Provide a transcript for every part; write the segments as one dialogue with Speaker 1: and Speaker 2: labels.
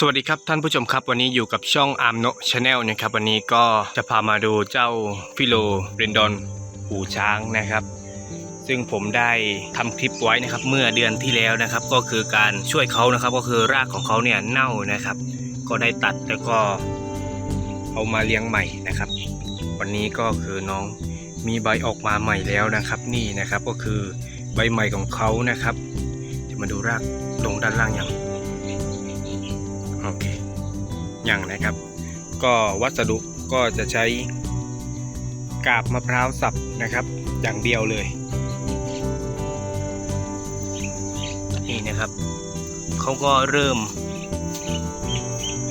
Speaker 1: สวัสดีครับท่านผู้ชมครับวันนี้อยู่กับช่องอาร์มโนชาแนลนะครับ วันนี้ก็จะพามาดูเจ้าฟิโลเรนดอนหูช้างนะครับ ซึ่งผมได้ทำคลิปไว้นะครับเมื่อเดือนที่แล้วนะครับ ก็คือการช่วยเขานะครับ ก็คือรากของเขาเนี่ยเน่านะครับ ก็ได้ตัดแล้วก็เอามาเลี้ยงใหม่นะครับ วันนี้ก็คือน้องมีใบออกมาใหม่แล้วนะครับ นี่นะครับก็คือใบใหม่ของเขานะครับจะมาดูรากลงด้านล่างยัง โอเคอย่างนะครับ ก็วัสดุก็จะใช้กาบมะพร้าวสับนะครับ อย่างเดียวเลย นี่นะครับเขาก็เริ่ม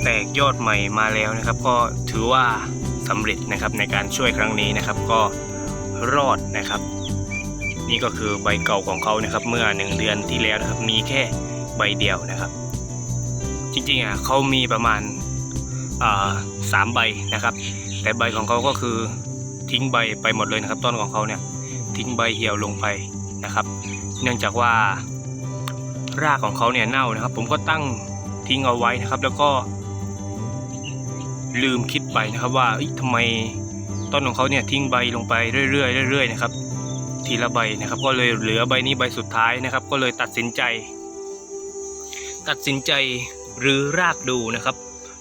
Speaker 1: แตกยอดใหม่มาแล้วนะครับ ก็ถือว่าสำเร็จนะครับในการช่วยครั้งนี้นะครับ ก็รอดนะครับ นี่ก็คือใบเก่าของเขานะครับ เมื่อหนึ่งเดือนที่แล้วนะครับ มีแค่ใบเดียวนะครับ จริงๆอะเขามีประมาณสามใบนะครับ แต่ใบของเขาก็คือทิ้งใบไปหมดเลยนะครับ ต้นของเขาเนี่ยทิ้งใบเหี่ยวลงไปนะครับ เนื่องจากว่ารากของเขาเนี่ยเน่านะครับ ผมก็ตั้งทิ้งเอาไว้นะครับ แล้วก็ลืมคิดไปนะครับว่าเอ้ยทำไมต้นของเขาเนี่ยทิ้งใบลงไปเรื่อยๆเรื่อยๆนะครับ ทีละใบนะครับ ก็เลยเหลือใบนี้ใบสุดท้ายนะครับ ก็เลยตัดสินใจ ตัดสินใจ หรือรากดูนะครับ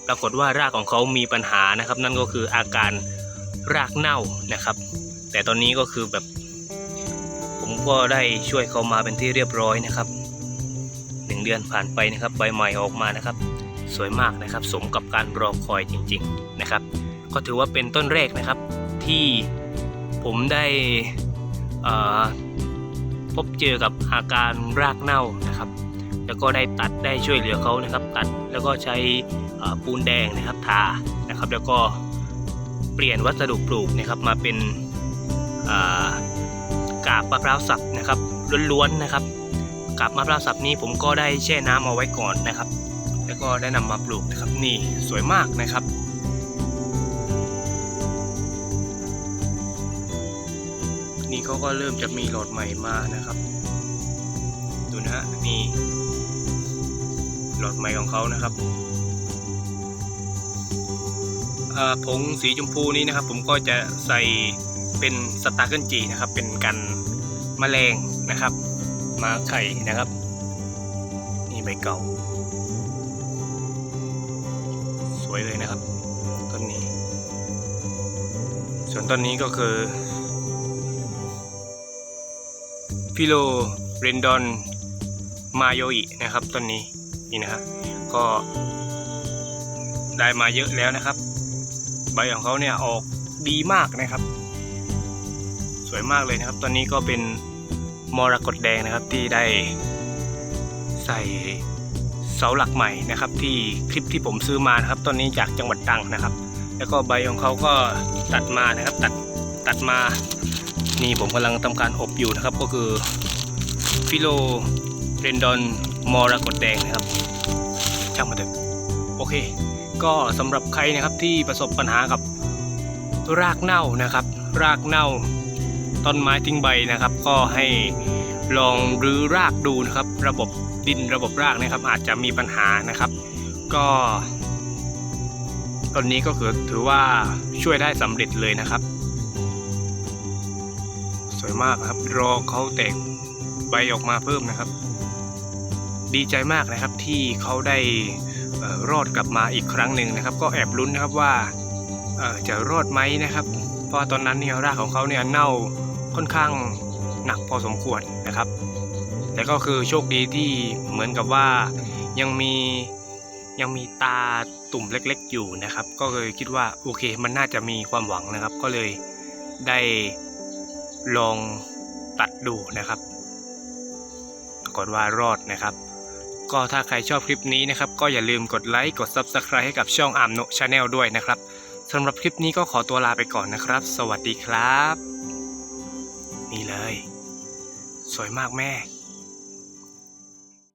Speaker 1: ปรากฏว่ารากของเขามีปัญหานะครับ นั่นก็คืออาการรากเน่านะครับ แต่ตอนนี้ก็คือแบบ ผมก็ได้ช่วยเขามาเป็นที่เรียบร้อยนะครับหนึ่งเดือนผ่านไปนะครับ ใบใหม่ออกมานะครับ สวยมากนะครับ สมกับการรอคอยจริง ๆนะครับ ก็ถือว่าเป็นต้นแรกนะครับ ที่ผมได้พบเจอกับอาการรากเน่านะครับ แล้วก็ได้ตัดได้ช่วยเหลือเขานะครับ ตัดแล้วก็ใช้ปูนแดงนะครับทานะครับ แล้วก็เปลี่ยนวัสดุปลูกนะครับมาเป็นกาบมะพร้าวสับนะครับล้วนๆนะครับกาบมะพร้าวสับนี้ผมก็ได้แช่น้ำเอาไว้ก่อนนะครับ แล้วก็ได้นำมาปลูกนะครับนี่สวยมากนะครับนี่เขาก็เริ่มจะมีหลอดใหม่มานะครับ ดูนะฮะนี่ หลอดใหม่ของเขานะครับผงสีชมพูนี้นะครับ ผมก็จะใส่เป็นสตาร์เกิลจีนะครับ เป็นกันแมลงนะครับ มาไข่นะครับ นี่ใบเก่า สวยเลยนะครับต้นนี้ ส่วนต้นนี้ก็คือฟิโลเรนดอนมาโยอินะครับต้นนี้ นี่นะครับ ก็ได้มาเยอะแล้วนะครับ ใบของเขาเนี่ยออกดีมากนะครับ สวยมากเลยนะครับ ตอนนี้ก็เป็นมรกตแดงนะครับที่ได้ใส่เสาหลักใหม่นะครับ ที่คลิปที่ผมซื้อมานะครับต้นนี้จากจังหวัดตรังนะครับ แล้วก็ใบของเขาก็ตัดมานะครับตัดตัดมานี่ผมกำลังทำการอบอยู่นะครับ ก็คือฟิโลเรนดอนมรกตแดงนะครับ ช่างมาเถอะโอเค ก็สำหรับใครนะครับที่ประสบปัญหากับรากเน่านะครับ รากเน่าต้นไม้ทิ้งใบนะครับ ก็ให้ลองรื้อรากดูนะครับ ระบบดินระบบรากนะครับ อาจจะมีปัญหานะครับ ก็ต้นนี้ก็คือถือว่าช่วยได้สำเร็จเลยนะครับ สวยมากครับรอเขาแตกใบออกมาเพิ่มนะครับ ดีใจมากนะครับที่เขาได้รอดกลับมาอีกครั้งหนึ่งนะครับ ก็แอบลุ้นนะครับว่าจะรอดไหมนะครับ เพราะตอนนั้นเนี่ยรากของเขาเนี่ยเน่าค่อนข้างหนักพอสมควรนะครับ แต่ก็คือโชคดีที่เหมือนกับว่ายังมียังมีตาตุ่มเล็กๆอยู่นะครับ ก็เลยคิดว่าโอเคมันน่าจะมีความหวังนะครับ ก็เลยได้ลองตัดดูนะครับ ปรากฏว่ารอดนะครับ ก็ถ้าใครชอบคลิปนี้นะครับ ก็อย่าลืมกดไลค์กด Subscribe ให้กับช่องอามโนชาแนลด้วยนะครับสำหรับคลิปนี้ก็ขอตัวลาไปก่อนนะครับ สวัสดีครับ นี่เลย สวยมากแม่